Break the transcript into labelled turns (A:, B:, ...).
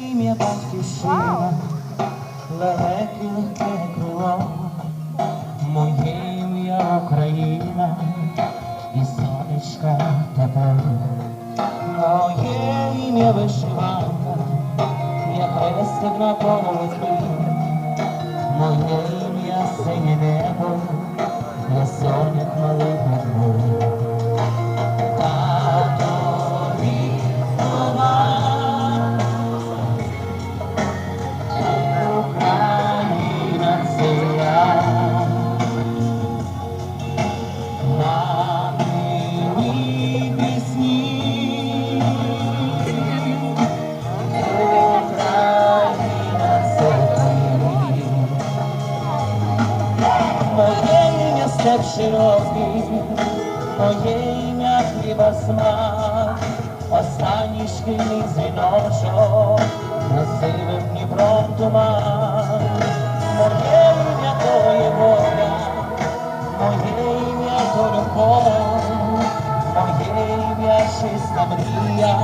A: ім'я батьківщина, лелеки легке крило, моє ім'я Україна, і сонечка тепло. Моє ім'я вишиванка, я хрестик на полотні, моє ім'я синє небо, широкий, моє ім'я хліба смак, останній шкільний дзвіночок, носивим Дніпром туман. Моє ім'я то є воля, моє ім'я то любов, моє ім'я чиста мрія,